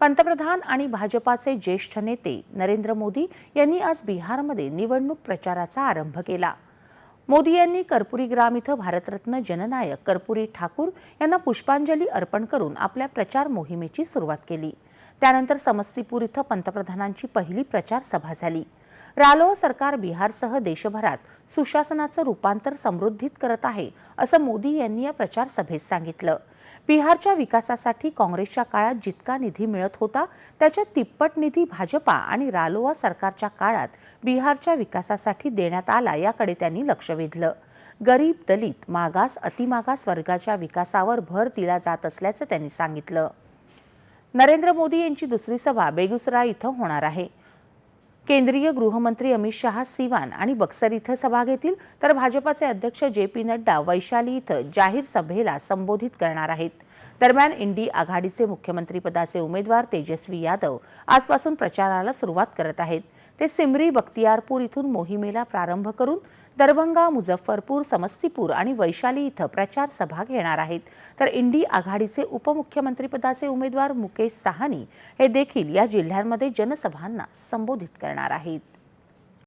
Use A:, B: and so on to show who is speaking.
A: पंतप्रधान आणि भाजपाचे ज्येष्ठ नेते नरेंद्र मोदी यांनी आज बिहारमध्ये निवडणूक प्रचाराचा आरंभ केला. मोदी यांनी कर्पुरी ग्राम इथं भारतरत्न जननायक कर्पुरी ठाकूर यांना पुष्पांजली अर्पण करून आपल्या प्रचार मोहिमेची सुरुवात केली. त्यानंतर समस्तीपूर इथं पंतप्रधानांची पहिली प्रचार सभा झाली. रालोआ सरकार बिहारसह देशभरात सुशासनाचं रूपांतर समृद्धीत करत आहे असं मोदी यांनी या प्रचार सभेत सांगितलं. बिहारच्या विकासासाठी काँग्रेसच्या काळात जितका निधी मिळत होता त्याच्या तिप्पट निधी भाजपा आणि रालोआ सरकारच्या काळात बिहारच्या विकासासाठी देण्यात आला याकडे त्यांनी लक्ष वेधलं. गरीब दलित मागास अतिमागास वर्गाच्या विकासावर भर दिला जात असल्याचं त्यांनी सांगितलं. नरेंद्र मोदी यांची दुसरी सभा बेगुसराय इथं होणार आहे. केंद्रीय गृहमंत्री अमित शहा सिवान आणि बक्सर इथं सभा घेतील. तर भाजपाचे अध्यक्ष जे पी नड्डा वैशाली इथं जाहीर सभेला संबोधित करणार आहेत. दरम्यान इंडी आघाडीचे मुख्यमंत्रीपदाचे उमेदवार तेजस्वी यादव आजपासून प्रचाराला सुरुवात करत आहेत. ते सिमरी बख्तियारपूर इथून मोहिमेला प्रारंभ करून दरभंगा मुझफ्फरपूर समस्तीपूर आणि वैशाली इथं प्रचार सभा घेणार आहेत. तर इंडी आघाडीचे उपमुख्यमंत्रीपदाचे उमेदवार मुकेश साहनी हे देखील या जिल्ह्यांमध्ये जनसभांना संबोधित करणार आहेत.